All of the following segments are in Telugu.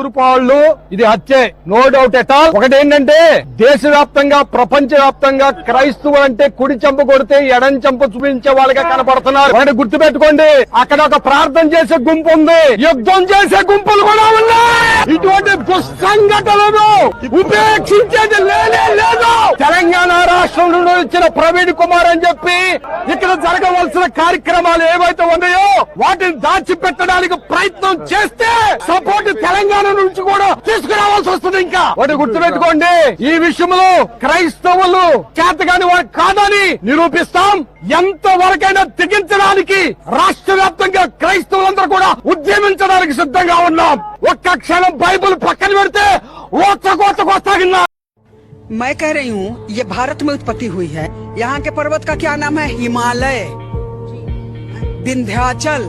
తూర్పాళ్ళు ఇది హత్యే. No doubt at all. ఒకటి ఏంటంటే దేశవ్యాప్తంగా ప్రపంచ వ్యాప్తంగా క్రైస్తవులు అంటే కుడి చెంప కొడితే ఎడం చెంప చూపించే వాళ్ళగా కనపడుతున్నారు. ఒకటి గుర్తుపెట్టుకోండి. అక్కడ ఒక ప్రార్థన చేసే గుంపు ఉంది. యుద్ధం చేసే గుంపులు కూడా ఉన్నాయి. ఇటువంటి దుస్సంఘటనలు ఉపేక్షించేది లేనే లేదు. తెలంగాణ రాష్ట్రం నుండి వచ్చిన ప్రవీణ్ కుమార్ అని చెప్పి ఇక్కడ జరగవలసిన కార్యక్రమాలు ఏవైతే ఉన్నాయో వాటిని దాచిపెట్టడానికి ప్రయత్నం చేస్తే సపోర్ట్ తెలంగాణ నుంచి కూడా తీసుకురావాల్సి వస్తుంది ఇంకా ఒకటి గుర్తుపెట్టుకోండి ఈ విషయంలో క్రైస్తవులు చేతగాని వారు కాదని నిరూపిస్తాం ఎంత వరకైనా తెగించడానికి రాష్ట్ర వ్యాప్తంగా క్రైస్తవులందరూ కూడా ఉద్యమించడానికి సిద్ధంగా ఉన్నాం ఒక్క క్షణం బైబిల్ పక్కన పెడితే ఓచకోతకొస్తాగిన్నా मैं कह रही हूँ ये भारत में उत्पत्ति हुई है यहाँ के पर्वत का क्या नाम है हिमालय विंध्याचल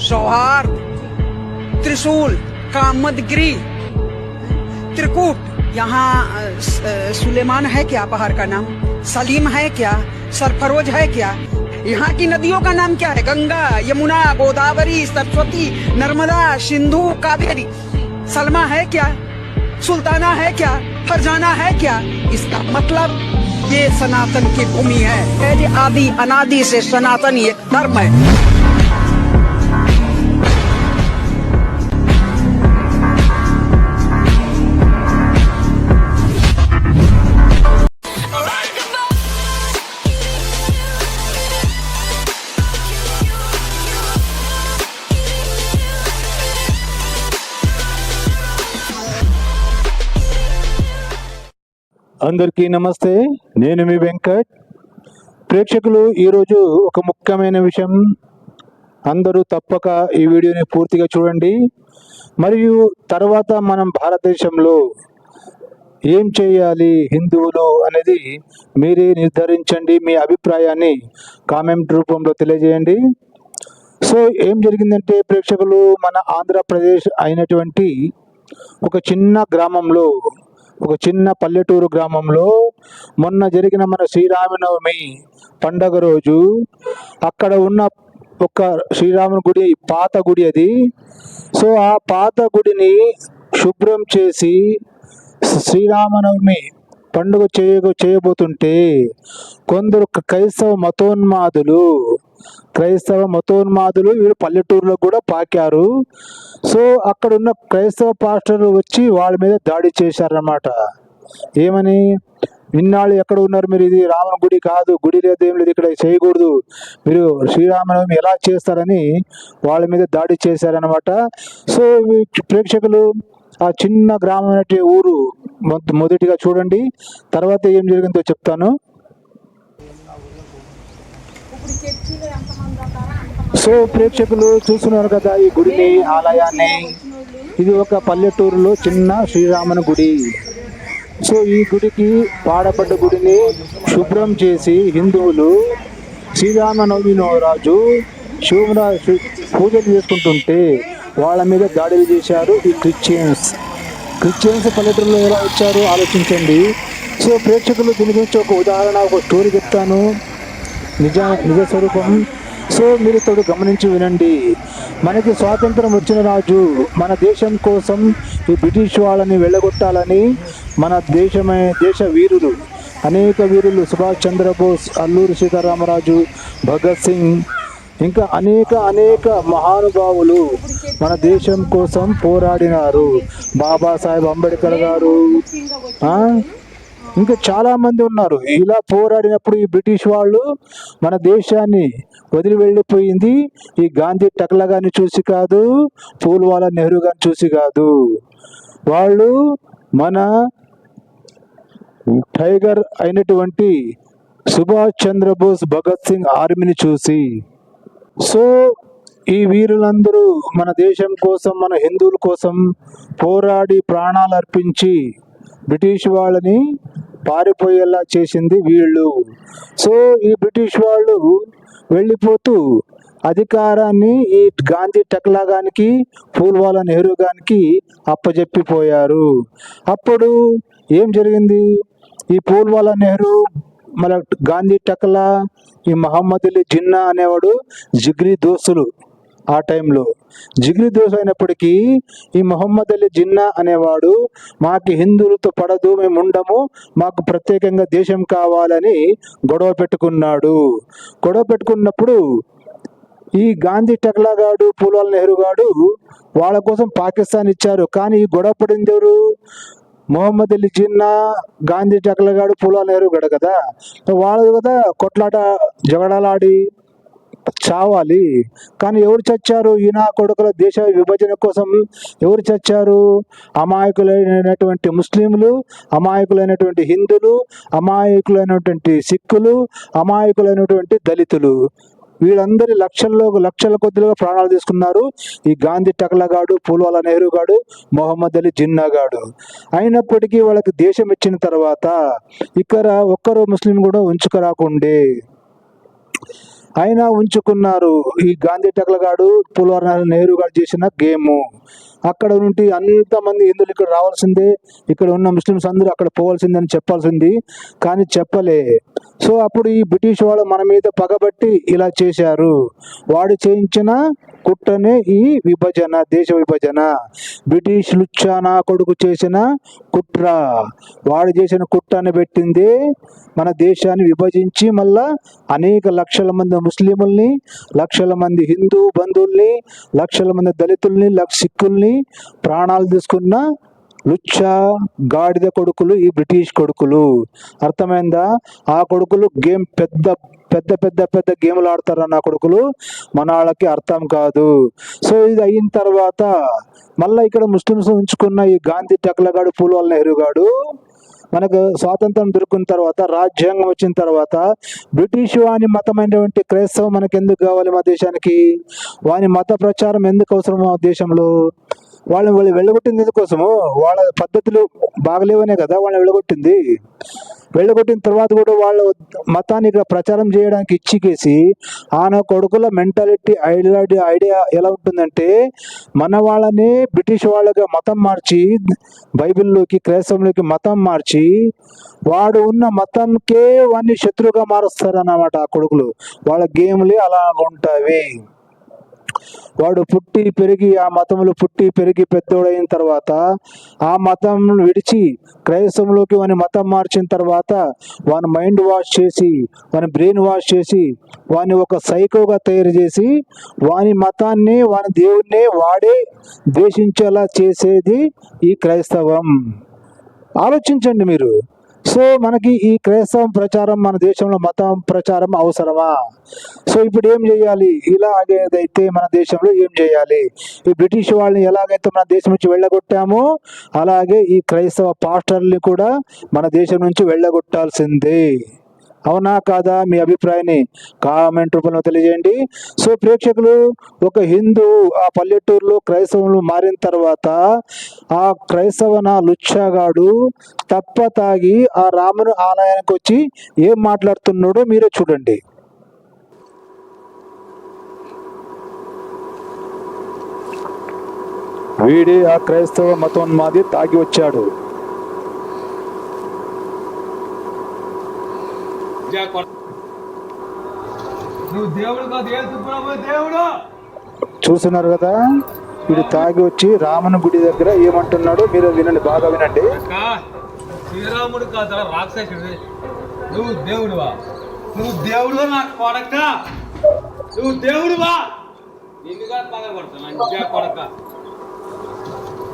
सौहार्द त्रिशूल कामदगिरी त्रिकूट, यहाँ सुलेमान है क्या? पहाड़ का नाम। सलीम है क्या? सरफरोज है क्या? यहाँ की नदियों का नाम क्या है? गंगा, यमुना, गोदावरी, सरस्वती, नर्मदा, सिंधु, कावेरी। सलमा है क्या? सुल्ताना है क्या? फरजाना है क्या? इसका मतलब ये सनातन की भूमि है। आदि अनादि से सनातन ये धर्म है। అందరికీ నమస్తే. నేను మీ వెంకట్. ప్రేక్షకులు ఈరోజు ఒక ముఖ్యమైన విషయం. అందరూ తప్పక ఈ వీడియోని పూర్తిగా చూడండి. మరియు తర్వాత మనం భారతదేశంలో ఏం చేయాలి హిందువులు అనేది మీరే నిర్ధారించండి మీ అభిప్రాయాన్ని కామెంట్ రూపంలో తెలియజేయండి. సో ఏం జరిగిందంటే ప్రేక్షకులు మన ఆంధ్రప్రదేశ్ అయినటువంటి ఒక చిన్న గ్రామంలో ఒక చిన్న పల్లెటూరు గ్రామంలో మొన్న జరిగిన మన శ్రీరామనవమి పండగ రోజు అక్కడ ఉన్న ఒక శ్రీరాముని గుడి పాత గుడి అది. సో ఆ పాత గుడిని శుభ్రం చేసి శ్రీరామనవమి పండుగ చేయ చేయబోతుంటే కొందరు క్రైస్తవ మతోన్మాదులు క్రైస్తవ మతోన్మాదులు వీళ్ళు పల్లెటూరులో కూడా పాకారు. సో అక్కడ ఉన్న క్రైస్తవ పాస్టర్లు వచ్చి వాళ్ళ మీద దాడి చేశారన్నమాట. ఏమని? ఇన్నాళ్ళు ఎక్కడ ఉన్నారు మీరు? ఇది రామన గుడి కాదు గుడి లేదు ఏం లేదు ఇక్కడ చేయకూడదు. మీరు శ్రీరామనవమి ఎలా చేస్తారని వాళ్ళ మీద దాడి చేశారనమాట సో ప్రేక్షకులు ఆ చిన్న గ్రామం అనే ఊరు మొదటిగా చూడండి. తర్వాత ఏం జరిగిందో చెప్తాను. సో ప్రేక్షకులు చూస్తున్నారు కదా ఈ గుడిని ఆలయాన్ని. ఇది ఒక పల్లెటూరులో చిన్న శ్రీరామన గుడి. సో ఈ గుడికి పాడబడ్డ గుడిని శుభ్రం చేసి హిందువులు శ్రీరామనవమి రాజు శివరా పూజలు చేసుకుంటుంటే వాళ్ళ మీద దాడులు చేశారు ఈ క్రిస్టియన్స్. క్రిస్టియన్స్ పల్లెటూరులో ఎలా వచ్చారో ఆలోచించండి. సో ప్రేక్షకులు దీని గురించి ఒక ఉదాహరణ ఒక స్టోరీ చెప్తాను. నిజ నిజ స్వరూపం సో మీరు తోడు గమనించి వినండి. మనకి స్వాతంత్రం వచ్చిన రాజు మన దేశం కోసం ఈ బ్రిటిష్ వాళ్ళని వెళ్ళగొట్టాలని మన దేశమే దేశ వీరులు అనేక వీరులు సుభాష్ చంద్రబోస్ అల్లూరి సీతారామరాజు భగత్ సింగ్ ఇంకా అనేక అనేక మహానుభావులు మన దేశం కోసం పోరాడినారు. బాబాసాహెబ్ అంబేద్కర్ గారు ఇంకా చాలా మంది ఉన్నారు. ఇలా పోరాడినప్పుడు ఈ బ్రిటిష్ వాళ్ళు మన దేశాన్ని వదిలి వెళ్ళిపోయింది. ఈ గాంధీ టక్లా గారిని చూసి కాదు పూల్వాలా నెహ్రూ గారిని చూసి కాదు. వాళ్ళు మన టైగర్ అయినటువంటి సుభాష్ చంద్రబోస్ భగత్ సింగ్ ఆర్మీని చూసి. సో ఈ వీరులందరూ మన దేశం కోసం మన హిందువుల కోసం పోరాడి ప్రాణాలు అర్పించి బ్రిటిష్ వాళ్ళని పారిపోయేలా చేసింది వీళ్ళు. సో ఈ బ్రిటిష్ వాళ్ళు వెళ్ళిపోతూ అధికారాన్ని ఈ గాంధీ టక్లా గానికి పూల్వాలా నెహ్రూ గానికి అప్పజెప్పిపోయారు. అప్పుడు ఏం జరిగింది? ఈ పూల్వాలా నెహ్రూ మన గాంధీ టక్లా ఈ మహమ్మద్ అలీ జిన్నా అనేవాడు జిగ్రీ దోస్తులు ఆ టైంలో జిగిరి దోశ అయినప్పటికీ ఈ మొహమ్మద్ అలీ జిన్నా అనేవాడు మాకు హిందువులతో పడదు మేము ఉండము మాకు ప్రత్యేకంగా దేశం కావాలని గొడవ పెట్టుకున్నాడు. గొడవ పెట్టుకున్నప్పుడు ఈ గాంధీ టెక్లా గాడు పూలవాల్ నెహ్రూ గాడు వాళ్ళ కోసం పాకిస్తాన్ ఇచ్చారు. కానీ ఈ గొడవ పడింది ఎవరు? మొహమ్మద్ అలీ జిన్నా గాంధీ టెక్లా గాడు పూలవాల్ నెహ్రూ గడ కదా? వాళ్ళు కదా కొట్లాట జగడాలాడి. చావాలి. కానీ ఎవరు చచ్చారు? ఈయన కొడుకుల దేశ విభజన కోసం ఎవరు చచ్చారు? అమాయకులైనటువంటి ముస్లింలు అమాయకులైనటువంటి హిందువులు అమాయకులైనటువంటి సిక్కులు అమాయకులైనటువంటి దళితులు. వీళ్ళందరి లక్షల్లో లక్షల కొద్దిగా ప్రాణాలు తీసుకున్నారు ఈ గాంధీ టకలగాడు పూల్వాల నెహ్రూ గాడు మొహమ్మద్ అలీ జిన్నా గాడు. అయినప్పటికీ వాళ్ళకి దేశం ఇచ్చిన తర్వాత ఇక్కడ ఒక్కరు ముస్లిం కూడా ఉంచుకురాకుండే. అయినా ఉంచుకున్నారు. ఈ గాంధీ టకలగాడు పుల్వార నెహ్రూ గారు చేసిన గేమ్. అక్కడ నుండి అంతమంది హిందువులు ఇక్కడ రావాల్సిందే. ఇక్కడ ఉన్న ముస్లిమ్స్ అందరూ అక్కడ పోవాల్సిందని చెప్పాల్సింది. కానీ చెప్పలే. సో అప్పుడు ఈ బ్రిటిష్ వాళ్ళు మన మీద పగబట్టి ఇలా చేశారు. వాడు చేయించిన కుట్రనే ఈ విభజన దేశ విభజన. బ్రిటిష్ లుచ్చానా కొడుకు చేసిన కుట్ర. వాడు చేసిన కుట్రని పెట్టింది మన దేశాన్ని విభజించి మళ్ళా అనేక లక్షల మంది ముస్లింల్ని లక్షల మంది హిందూ బంధువుల్ని లక్షల మంది దళితుల్ని లక్ష సిక్కుల్ని ప్రాణాలు తీసుకున్న లుచ్చ గాడిద కొడుకులు ఈ బ్రిటిష్ కొడుకులు. అర్థమైందా? ఆ కొడుకులు గేమ్ పెద్ద పెద్ద పెద్ద పెద్ద గేమ్లు ఆడతారు నా కొడుకులు మన వాళ్ళకి అర్థం కాదు. సో ఇది అయిన తర్వాత మళ్ళీ ఇక్కడ ముస్లిమ్స్ ఉంచుకున్న ఈ గాంధీ టక్లగాడు పూల్వాల్ నెహ్రూ గాడు మనకు స్వాతంత్రం దొరికిన తర్వాత రాజ్యాంగం వచ్చిన తర్వాత బ్రిటిష్ వాని మతమైనటువంటి క్రైస్తవం మనకి ఎందుకు కావాలి మా దేశానికి? వాని మత ప్రచారం ఎందుకు అవసరం మా దేశంలో? వాళ్ళని వాళ్ళు వెళ్ళగొట్టింది ఎందుకోసము? వాళ్ళ పద్ధతులు బాగలేవనే కదా వాళ్ళని వెళ్ళగొట్టింది. వెళ్ళగొట్టిన తర్వాత కూడా వాళ్ళ మతాన్ని ఇక్కడ ప్రచారం చేయడానికి ఇచ్చికేసి ఆన కొడుకుల మెంటాలిటీ ఐడియా ఐడియా ఎలా ఉంటుందంటే మన వాళ్ళని బ్రిటిష్ వాళ్ళగా మతం మార్చి బైబిల్లోకి క్రైస్తవంలోకి మతం మార్చి వాడు ఉన్న మతంకే వాడిని శత్రువుగా మారుస్తారు అన్నమాట ఆ కొడుకులు. వాళ్ళ గేమ్లే అలా ఉంటాయి. వాడు పుట్టి పెరిగి ఆ మతంలో పుట్టి పెరిగి పెద్దోడైన తర్వాత ఆ మతం విడిచి క్రైస్తవంలోకి వాని మతం మార్చిన తర్వాత వాని మైండ్ వాష్ చేసి వాని బ్రెయిన్ వాష్ చేసి వాని ఒక సైకోగా తయారు చేసి వాని మతాన్ని వాని దేవుణ్ణి వాడే ద్వేషించేలా చేసేది ఈ క్రైస్తవం. ఆలోచించండి మీరు. సో మనకి ఈ క్రైస్తవం ప్రచారం మన దేశంలో మతం ప్రచారం అవసరమా? సో ఇప్పుడు ఏం చేయాలి? ఇలాగేదైతే మన దేశంలో ఏం చేయాలి? ఈ బ్రిటిష్ వాళ్ళని ఎలాగైతే మన దేశం నుంచి వెళ్ళగొట్టామో అలాగే ఈ క్రైస్తవ పాస్టర్ని కూడా మన దేశం నుంచి వెళ్ళగొట్టాల్సిందే. అవునా కాదా మీ అభిప్రాయాన్ని కామెంట్ రూపంలో తెలియజేయండి. సో ప్రేక్షకులు ఒక హిందూ ఆ పల్లెటూరులో క్రైస్తవులు మారిన తర్వాత ఆ క్రైస్తవన లుచ్చాగాడు తప్ప తాగి ఆ రాముని ఆలయానికి వచ్చి ఏం మాట్లాడుతున్నాడో మీరే చూడండి. వీడే ఆ క్రైస్తవ మతోన్మాది తాగి వచ్చాడు. నువ్వు దేవుడు కాదు దేవుడు? చూస్తున్నారు కదా వీడు తాగి వచ్చి రామన గుడి దగ్గర ఏమంటున్నాడో మీరు వినండి బాగా వినండి. శ్రీరాముడు కాదా రాక్షసుడు. నువ్వు దేవుడువా? నువ్వు దేవుడు నా కొడక? నువ్వు దేవుడువా? నిన్నుగా పగల కొడతా కొడక.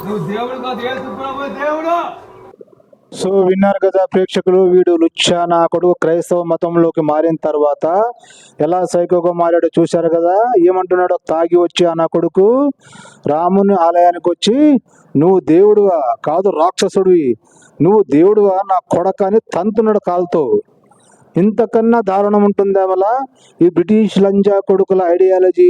నువ్వు దేవుడు కాదు ఏ సుబ్రహ్మణ్య దేవుడు? సో విన్నారు కదా ప్రేక్షకులు వీడు లుచ్చా నా కొడుకు క్రైస్తవ మతంలోకి మారిన తర్వాత ఎలా సైకోగా మారాడో చూశారు కదా? ఏమంటున్నాడో? తాగి వచ్చి ఆ నా కొడుకు రాముని ఆలయానికి వచ్చి నువ్వు దేవుడువా? కాదు రాక్షసుడివి. నువ్వు దేవుడువా? నా కొడక అని తంతున్నాడు కాలుతో. ఇంతకన్నా దారుణం ఉంటుందా వల్ల ఈ బ్రిటిష్ లంజా కొడుకుల ఐడియాలజీ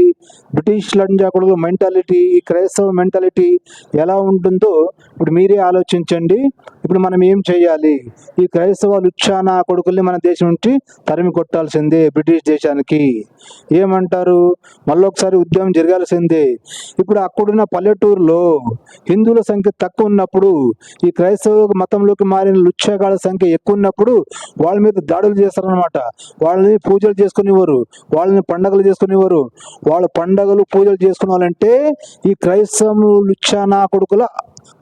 బ్రిటిష్ లంజా కొడుకుల మెంటాలిటీ ఈ క్రైస్తవ మెంటాలిటీ ఎలా ఉంటుందో ఇప్పుడు మీరే ఆలోచించండి. ఇప్పుడు మనం ఏం చేయాలి? ఈ క్రైస్తవ లుచ్చానా కొడుకుల్ని మన దేశం నుంచి తరిమి కొట్టాల్సిందే బ్రిటిష్ దేశానికి. ఏమంటారు? మళ్ళొకసారి ఉద్యమం జరగాల్సిందే. ఇప్పుడు అక్కడున్న పల్లెటూరులో హిందువుల సంఖ్య తక్కువ ఉన్నప్పుడు ఈ క్రైస్తవ మతంలోకి మారిన లుచ్చాగాళ్ళ సంఖ్య ఎక్కువ ఉన్నప్పుడు వాళ్ళ మీద దాడులు చేస్తారనమాట వాళ్ళని పూజలు చేసుకునేవారు. వాళ్ళని పండగలు చేసుకునేవారు. వాళ్ళ పండగలు పూజలు చేసుకునేవాళ్ళంటే ఈ క్రైస్తవ లుచ్చానా కొడుకుల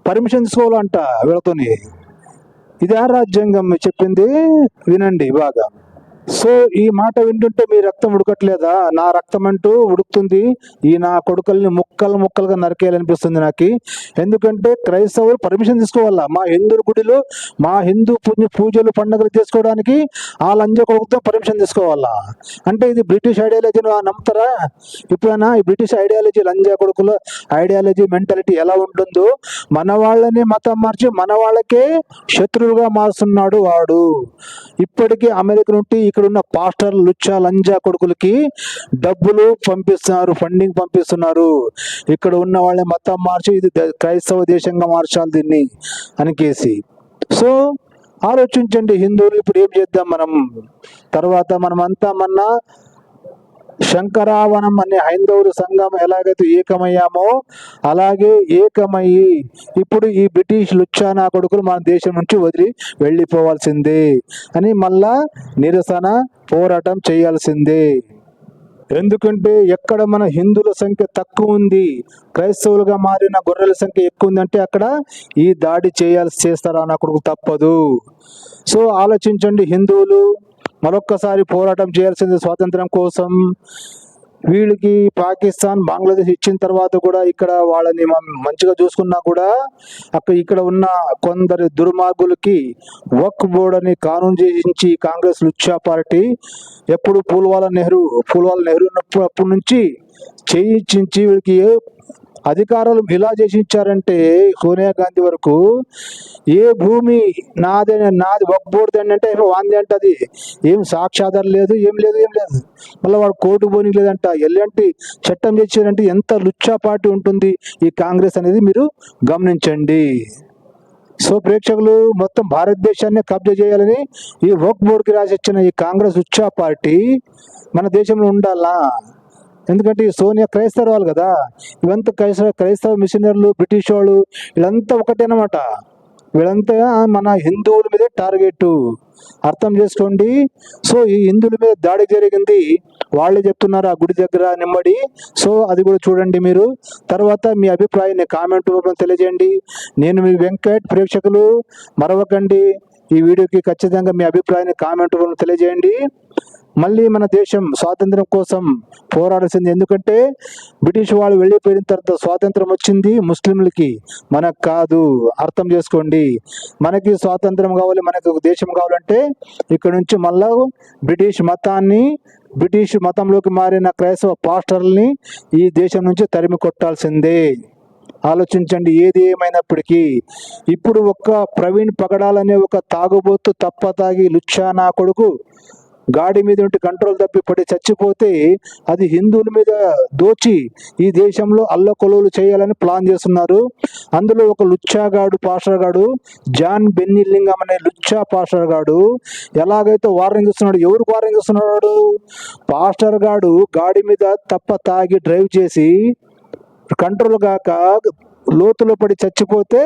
పర్మిషన్ తీసుకోవాలంట వీళ్ళతోని. ఇదే రాజ్యాంగం చెప్పింది. వినండి బాగా. సో ఈ మాట వింటుంటే మీ రక్తం ఉడకట్లేదా? నా రక్తం అంటూ ఉడుకుతుంది. ఈ నా కొడుకుల్ని ముక్కలు ముక్కలుగా నరికేయాలనిపిస్తుంది నాకు. ఎందుకంటే క్రైస్తవులు పర్మిషన్ తీసుకోవాలా? మా హిందూ గుడిలో మా హిందూ పుణ్య పూజలు పండుగలు చేసుకోవడానికి ఆ లంజ కొడుకుతో పర్మిషన్ తీసుకోవాలా? అంటే ఇది బ్రిటిష్ ఐడియాలజీ నమ్ముతారా? ఇప్పుడైనా ఈ బ్రిటిష్ ఐడియాలజీ లంజా కొడుకుల ఐడియాలజీ మెంటాలిటీ ఎలా ఉంటుందో మన వాళ్ళని మతం మార్చి మన వాళ్ళకే శత్రువుగా మారుస్తున్నాడు వాడు. ఇప్పటికీ అమెరికా నుండి ఇక్కడున్న పాస్టర్ లుచ్చా లంజా కొడుకులకి డబ్బులు పంపిస్తున్నారు ఫండింగ్ పంపిస్తున్నారు. ఇక్కడ ఉన్న వాళ్ళని మతం మార్చి ఇది క్రైస్తవ దేశంగా మార్చాలి దీన్ని అనికేసి సో ఆలోచించండి హిందువులు ఇప్పుడు ఏం చేద్దాం మనం? తర్వాత మనమంతా మన్నా శంకరావనం అనే హైందవుల సంఘం ఎలాగైతే ఏకమయ్యామో అలాగే ఏకమయ్యి ఇప్పుడు ఈ బ్రిటిష్ లుచ్చానా కొడుకులు మన దేశం నుంచి వదిలి వెళ్ళిపోవాల్సిందే అని మళ్ళా నిరసన పోరాటం చేయాల్సిందే. ఎందుకంటే ఎక్కడ మన హిందువుల సంఖ్య తక్కువ ఉంది క్రైస్తవులుగా మారిన గొర్రెల సంఖ్య ఎక్కువ ఉందంటే అక్కడ ఈ దాడి చేయాల్సి చేస్తారా అన్న కొడుకు తప్పదు. సో ఆలోచించండి హిందువులు మరొక్కసారి పోరాటం చేయాల్సింది స్వాతంత్రం కోసం. వీళ్ళకి పాకిస్తాన్ బంగ్లాదేశ్ ఇచ్చిన తర్వాత కూడా ఇక్కడ వాళ్ళని మనం మంచిగా చూసుకున్నా కూడా అక్కడ ఇక్కడ ఉన్న కొందరి దుర్మార్గులకి వక్ బోర్డ్ అని కానూన్ చేయించి కాంగ్రెస్ లుచ్చా పార్టీ ఎప్పుడు పూల్వాల నెహ్రూ పూల్వాల నెహ్రూ ఉన్నప్పుడు అప్పటి నుంచి చేయించి వీళ్ళకి అధికారులు ఇలా చేసి ఇచ్చారంటే సోనియా గాంధీ వరకు ఏ భూమి నాది నాది ఒక అంటే వాంది అంటది. ఏం సాక్ష్యాధారం లేదు ఏం లేదు ఏం లేదు. మళ్ళీ వాడు కోర్టు పోనీ లేదంట. ఎలాంటి చట్టం తెచ్చారంటే ఎంత లుచ్చాపాటి పార్టీ ఉంటుంది ఈ కాంగ్రెస్ అనేది మీరు గమనించండి. సో ప్రేక్షకులు మొత్తం భారతదేశాన్ని కబ్జా చేయాలని ఈ వక్ బోర్డుకి రాసి ఇచ్చిన ఈ కాంగ్రెస్ ఉచ్చా పార్టీ మన దేశంలో ఉండాలా? ఎందుకంటే ఈ సోనియా వాళ్ళు కదా. ఇవంతా క్రైస్తవ క్రైస్తవ మిషనర్లు బ్రిటిష్ వాళ్ళు వీళ్ళంతా ఒకటేనమాట. వీళ్ళంతా మన హిందువుల మీదే టార్గెట్ అర్థం చేసుకోండి. సో ఈ హిందువుల మీద దాడి జరిగింది. వాళ్ళే చెప్తున్నారు ఆ గుడి దగ్గర నిమ్మడి. సో అది కూడా చూడండి మీరు. తర్వాత మీ అభిప్రాయాన్ని కామెంట్ రూపంలో తెలియజేయండి. నేను మీ వెంకట్ ప్రేక్షకులు. మరవకండి. ఈ వీడియోకి ఖచ్చితంగా మీ అభిప్రాయాన్ని కామెంట్ రూపంలో తెలియజేయండి. మళ్ళీ మన దేశం స్వాతంత్రం కోసం పోరాడాల్సింది ఎందుకంటే బ్రిటిష్ వాళ్ళు వెళ్ళిపోయిన తర్వాత స్వాతంత్రం వచ్చింది ముస్లింలకి. మనకు కాదు అర్థం చేసుకోండి. మనకి స్వాతంత్రం కావాలి మనకు దేశం కావాలంటే ఇక్కడ నుంచి మళ్ళా బ్రిటిష్ మతాన్ని బ్రిటిష్ మతంలోకి మారిన క్రైస్తవ పాస్టర్లని ఈ దేశం నుంచి తరిమి కొట్టాల్సిందే. ఆలోచించండి ఏది ఏమైనప్పటికీ. ఇప్పుడు ఒక్క ప్రవీణ్ పగడాలనే ఒక తాగుబోతు తప్ప తాగి లుచ్చా నా కొడుకు? గాడి మీద ఉంటే కంట్రోల్ తప్పి పడి చచ్చిపోతే అది హిందువుల మీద దోచి ఈ దేశంలో అల్లకొలువులు చేయాలని ప్లాన్ చేస్తున్నారు. అందులో ఒక లుచ్చాగాడు పాషర్గాడు గాడు జాన్ బెన్నిలింగం అనే లుచ్చా పాషర్గాడు గాడు ఎలాగైతే వార్నింగ్ ఇస్తున్నాడు ఎవరికి వార్నింగ్ ఇస్తున్నాడు? పాస్టర్ గాడు గాడి మీద తప్ప తాగి డ్రైవ్ చేసి కంట్రోల్ కాక లోతులో పడి చచ్చిపోతే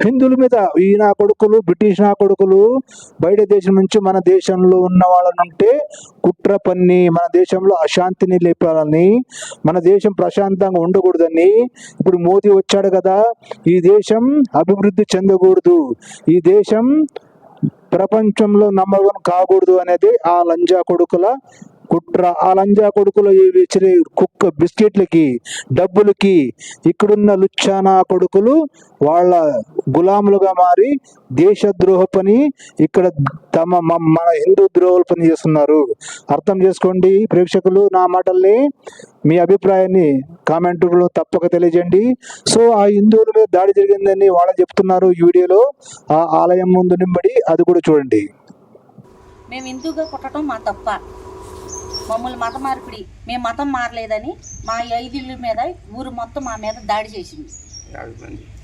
హిందువుల మీద ఈ నా కొడుకులు బ్రిటిష్ నా కొడుకులు బయట దేశం నుంచి మన దేశంలో ఉన్న వాళ్ళనుంటే కుట్ర పన్ని మన దేశంలో అశాంతిని లేపాలని మన దేశం ప్రశాంతంగా ఉండకూడదని ఇప్పుడు మోదీ వచ్చాడు కదా. ఈ దేశం అభివృద్ధి చెందకూడదు. ఈ దేశం ప్రపంచంలో నంబర్ వన్ కాకూడదు అనేది ఆ లంజా కొడుకుల కుట్ర ఆ లంజా కొడుకులు ఈ కుక్క బిస్కెట్లకి డబ్బులకి ఇక్కడున్న లుచ్చానా కొడుకులు వాళ్ళ గులాములుగా మారి దేశద్రోహ పని ఇక్కడ తమ మన హిందూ ద్రోహుల పని చేస్తున్నారు. అర్థం చేసుకోండి ప్రేక్షకులు నా మాటల్ని మీ అభిప్రాయాన్ని కామెంట్లో తప్పక తెలియజేయండి. సో ఆ హిందువుల మీద దాడి జరిగిందని వాళ్ళు చెప్తున్నారు ఈ వీడియోలో. ఆ ఆలయం ముందు నింబడి అది కూడా చూడండి. మేము హిందూగా కొట్టడం మా తప్ప. మమ్మల్ని మత మార్పిడి మేము మతం మారలేదని మా ఐదిళ్ళ మీద ఊరు మొత్తం మా మీద దాడి చేసింది.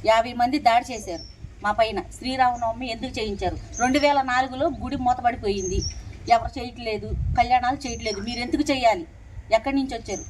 యాభై మంది. దాడి చేశారు మా పైన. శ్రీరామనవమి ఎందుకు చేయించారు? రెండు వేల నాలుగులో గుడి మూతపడిపోయింది. ఎవరు చేయట్లేదు కళ్యాణాలు చేయట్లేదు. మీరు ఎందుకు చేయాలి? ఎక్కడి నుంచి వచ్చారు?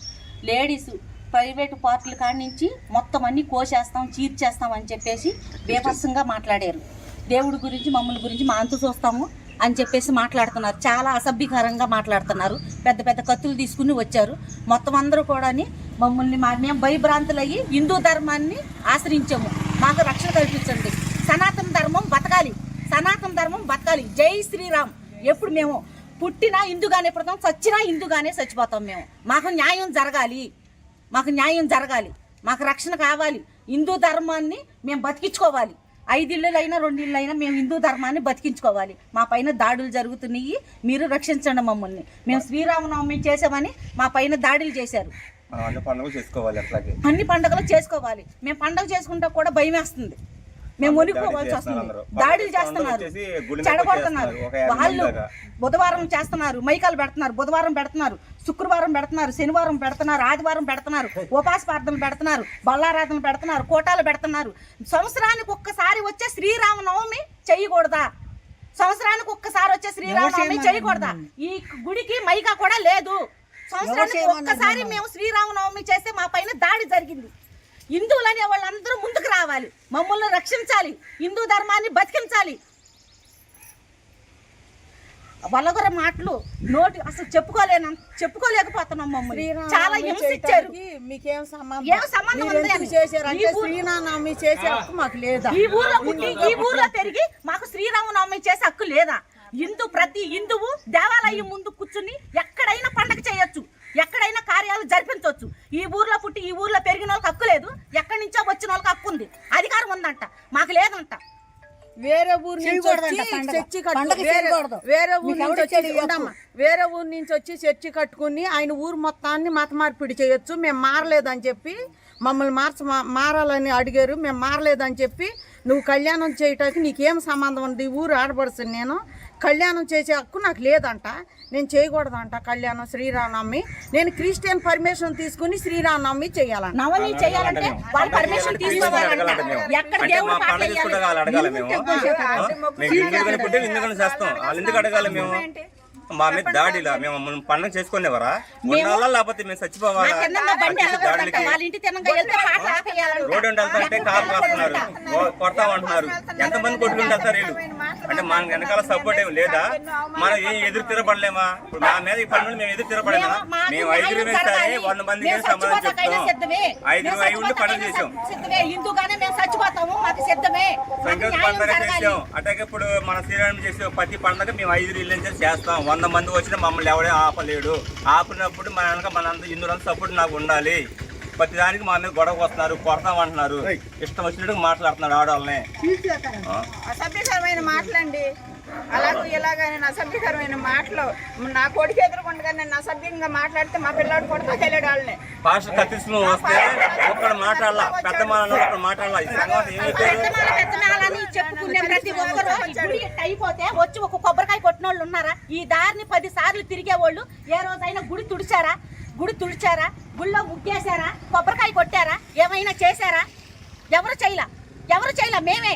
లేడీస్ ప్రైవేటు పార్కుల కాడి నుంచి మొత్తం అన్ని కోసేస్తాం చీర్చేస్తాం అని చెప్పేసి బేభత్సంగా మాట్లాడారు. దేవుడి గురించి మమ్మల్ని గురించి మా అంతు చూస్తాము. అని చెప్పేసి మాట్లాడుతున్నారు. చాలా అసభ్యకరంగా మాట్లాడుతున్నారు. పెద్ద పెద్ద కత్తులు తీసుకుని వచ్చారు. మొత్తం అందరూ కూడా మమ్మల్ని మా మేము భయభ్రాంతులయ్యి హిందూ ధర్మాన్ని ఆశ్రయించాము. మాకు రక్షణ కల్పించండి. సనాతన ధర్మం బతకాలి. సనాతన ధర్మం బతకాలి. జై శ్రీరామ్. ఎప్పుడు మేము పుట్టినా హిందూగానే పుడతాం చచ్చినా హిందూగానే చచ్చిపోతాం మేము. మాకు న్యాయం జరగాలి. మాకు న్యాయం జరగాలి. మాకు రక్షణ కావాలి. హిందూ ధర్మాన్ని మేము బతికించుకోవాలి. ఐదిళ్ళైనా రెండిళ్ళైనా మేము హిందూ ధర్మాన్ని బతికించుకోవాలి. మా పైన దాడులు జరుగుతున్నాయి. మీరు రక్షించండి మమ్మల్ని. మేము శ్రీరామనవమి చేసామని మా పైన దాడులు చేశారు. మనం అన్ని పండుగలు చేసుకోవాలి అట్లాగే. అన్ని పండుగలు చేసుకోవాలి. మేము పండుగ చేసుకుంటా కూడా భయం వేస్తుంది మేము వణికిపోవాల్సి వస్తుంది. దాడులు చేస్తున్నారు. చెడగొడుతున్నారు. వాళ్ళు. బుధవారం చేస్తున్నారు. మైకాలు పెడుతున్నారు. బుధవారం పెడుతున్నారు. శుక్రవారం పెడుతున్నారు. శనివారం పెడుతున్నారు. ఆదివారం పెడుతున్నారు. ఉపాస ప్రార్థనలు పెడుతున్నారు. బల్లారాధనలు పెడుతున్నారు. కోటాలు పెడుతున్నారు. సంవత్సరానికి ఒక్కసారి వచ్చే శ్రీరామనవమి చేయకూడదా? సంవత్సరానికి ఒక్కసారి వచ్చే శ్రీరామనవమి చేయకూడదా? ఈ గుడికి మైకా కూడా లేదు. సంవత్సరానికి ఒక్కసారి మేము శ్రీరామనవమి చేస్తే మా పైన దాడి జరిగింది. హిందువులు అనే వాళ్ళందరూ ముందుకు రావాలి. మమ్మల్ని రక్షించాలి. హిందూ ధర్మాన్ని బతికించాలి. వల్లగొర మాటలు నోటి అసలు చెప్పుకోలేను చెప్పుకోలేకపోతున్నాం మమ్మల్ని. చాలా హింసించారు. మీకేం సంబంధం? ఏం సంబంధం చేసే హక్కు మాకు లేదా? ఈ ఊర్లో పుట్టి ఈ ఊర్లో పెరిగి మాకు శ్రీరామనవమి చేసే హక్కు లేదా? హిందూ ప్రతి హిందువు దేవాలయం ముందు కూర్చుని ఎక్కడైనా పండగ చేయొచ్చు. ఎక్కడైనా కార్యాలు జరిపించవచ్చు ఈ ఊర్లో పుట్టి ఈ ఊర్లో వేరే ఊరు నుంచి వచ్చి. చర్చి కట్టు పండగ వేరే ఊరు నుంచి వచ్చి ఉండమ్మా. వేరే ఊరు నుంచి వచ్చి చర్చి కట్టుకుని ఆయన ఊరు మొత్తాన్ని మత మార్పిడి చేయొచ్చు. మేము మారలేదని చెప్పి మమ్మల్ని మార్చ మా- మారాలని అడిగారు. మేము మారలేదని చెప్పి నువ్వు కళ్యాణం చేయటానికి నీకేం సంబంధం ఉంది ఊరు ఆడపడుతుంది నేను కళ్యాణం చేసే హక్కు నాకు లేదంట నేను చేయకూడదంట కళ్యాణం శ్రీరామనవమి నేను క్రిస్టియన్ పర్మిషన్ తీసుకుని శ్రీరామనవమి చేయాలంట నవమి చేయాలంటే వాళ్ళు పర్మిషన్ తీసుకోవాలంట. ఎక్కడ దేవుడు పాటలు చేస్తాం మా మీద దాడిలా? మేము మనం పండుగ చేసుకునేవారా? ఉండాలా లేకపోతే మేము చచ్చిపోవాలా. రోడ్డు ఉండాలంటే కాలు కాస్తున్నారు కొడతామంటున్నారు ఎంతమంది కొట్టుకుంటూ వెళ్తారు వీళ్ళు? అంటే మన వెనకాల సపోర్ట్ ఏమి లేదా. మనం ఏం ఎదురు తిరగబడలేమా? ఇప్పుడు మా మీద ఈ పనులు మేము ఎదురు తిరగబడలేమా మేము- ఐదుగురు వేస్తే జరగాలి. వంద మందికి మేము సమాధానం చెప్తాం. ఐదుగురు మేము అయి ఉండి పండుగ చేసాం. సంక్రాంతి పండుగ. చేసాం. అట్లాగే ఇప్పుడు మన శ్రీరామం చేసే ప్రతి పండుగ మేము ఐదు ఇల్లు నుంచి చేస్తాం. వంద మంది వచ్చినా మమ్మల్ని ఎవడే ఆపలేడు. ఆపినప్పుడు మన వెనక మనంతా హిందువులంతా సపోర్ట్ నాకు ఉండాలి. ప్రతి దానికి మా మీద గొడవ వస్తున్నారు కొడతామంటున్నారు. ఇష్టం వచ్చినట్టు మాట్లాడుతున్నారు ఆడవాళ్ళని? అసభ్యకరమైన మాటలండి. అలాగూ ఇలాగని అసభ్యకరమైన మాటలు నా కొడుకు ఎదురుకుండగా నేను అసభ్యంగా మాట్లాడితే మా పిల్లాడు కొడతా వెళ్ళాడు వాళ్ళని. పాస్టర్ కత్తిస్తున్న వస్తే ఒక్కడు మాట్లాడాల పెద్ద మాట్లాడాల చెప్పుకునే ప్రతి ఒక్కరు అయిపోతే వచ్చి ఒక కొబ్బరికాయ కొట్టిన వాళ్ళు ఉన్నారా? ఈ దారిని పది సార్లు తిరిగే వాళ్ళు ఏ రోజైనా గుడి తుడిచారా? గుడి తుడిచారా? గుళ్ళో ముగ్గేశారా? కొబ్బరికాయ కొట్టారా? ఏమైనా చేశారా? ఎవరు చేయలా? ఎవరు చేయలా? మేమే.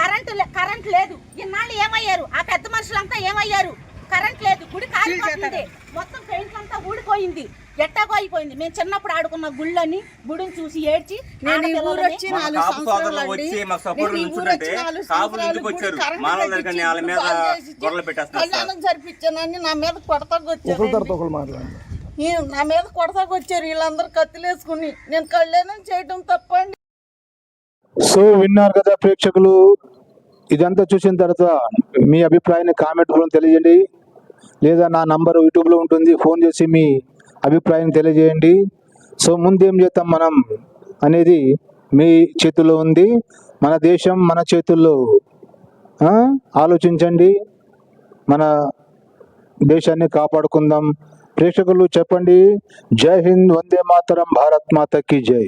కరెంటు లే- కరెంట్ లేదు. ఇన్నాళ్ళు ఏమయ్యారు? ఆ పెద్ద మనుషులంతా ఏమయ్యారు? కరెంట్ లేదు. గుడి కాలిపోతుంది మొత్తం పెయింట్లంతా ఊడిపోయింది. ఎట్టాగో అయిపోయింది. మేము చిన్నప్పుడు ఆడుకున్న గుళ్ళని గుడిని చూసి ఏడ్చి జరిపించానని నా మీద కొడతాకు వచ్చారు ఈ- నా మీద కొడతాకు వచ్చారు. వీళ్ళందరూ కత్తిలేసుకుని నేను కళ్యాణం చేయడం తప్పండి. సో విన్నారు కదా ప్రేక్షకులు. ఇదంతా చూసిన తర్వాత మీ అభిప్రాయాన్ని కామెంట్ కూడా తెలియజేయండి. లేదా నా నంబర్ యూట్యూబ్లో ఉంటుంది. ఫోన్ చేసి మీ అభిప్రాయం తెలియజేయండి. సో ముందేం చేద్దాం మనం అనేది మీ చేతుల్లో ఉంది. మన దేశం మన చేతుల్లో ఆలోచించండి. మన దేశాన్ని కాపాడుకుందాం. ప్రేక్షకులు చెప్పండి. జై హింద్ వందే మాతరం భారత్ మాతకి జై.